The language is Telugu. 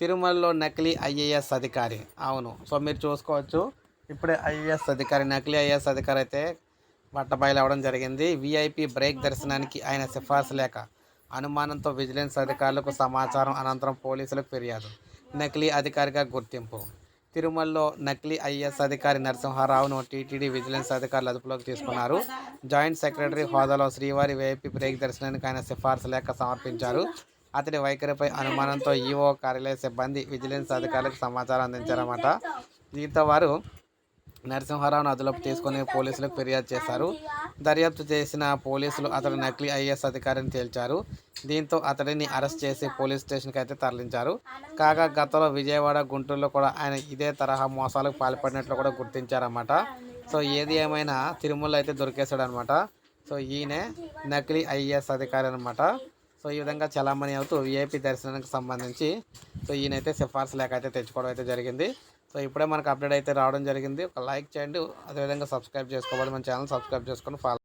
తిరుమలలో నకిలీ ఐఏఎస్ అధికారి. అవును. సో మీరు చూసుకోవచ్చు. ఇప్పుడే ఐఏఎస్ అధికారి నకిలీ ఐఏఎస్ అధికారి అయితే బట్టబయలు అవ్వడం జరిగింది. వీఐపీ బ్రేక్ దర్శనానికి ఆయన సిఫార్సు లేక అనుమానంతో విజిలెన్స్ అధికారులకు సమాచారం అనంతరం పోలీసులకు ఫిర్యాదు. నకిలీ అధికారిగా గుర్తింపు. తిరుమలలో నకిలీ ఐఏఎస్ అధికారి నరసింహారావును టీటీడీ విజిలెన్స్ అధికారులు అదుపులోకి తీసుకున్నారు. జాయింట్ సెక్రటరీ హోదాలో శ్రీవారి వీఐపీ బ్రేక్ దర్శనానికి ఆయన సిఫార్సు లేఖ సమర్పించారు. అతడి వైఖరిపై అనుమానంతో ఈఓ కార్యాలయ సిబ్బంది విజిలెన్స్ అధికారులకు సమాచారం అందించారన్నమాట. దీంతో వారు నరసింహారావును అదుపులోకి తీసుకుని పోలీసులకు ఫిర్యాదు చేశారు. దర్యాప్తు చేసిన పోలీసులు అతడు నకిలీ ఐఏఎస్ అధికారిని తేల్చారు. దీంతో అతడిని అరెస్ట్ చేసి పోలీస్ స్టేషన్కి అయితే తరలించారు. కాగా గతంలో విజయవాడ గుంటూరులో కూడా ఆయన ఇదే తరహా మోసాలకు పాల్పడినట్లు కూడా గుర్తించారన్నమాట. సో ఏది ఏమైనా తిరుమల అయితే దొరికేశాడు అనమాట సో ఈయనే నకిలీ ఐఏఎస్ అధికారి అనమాట సో ఈ విధంగా చలామణి అవుతూ విఐపి దర్శనానికి సంబంధించి సో ఈయనైతే సిఫార్సు లేక అయితే తెచ్చుకోవడం అయితే జరిగింది. సో ఇప్పుడే మనకు అప్డేట్ అయితే రావడం జరిగింది. ఒక లైక్ చేయండి. అదేవిధంగా సబ్స్క్రైబ్ చేసుకోవాలి. మన ఛానల్ సబ్స్క్రైబ్ చేసుకొని ఫాలో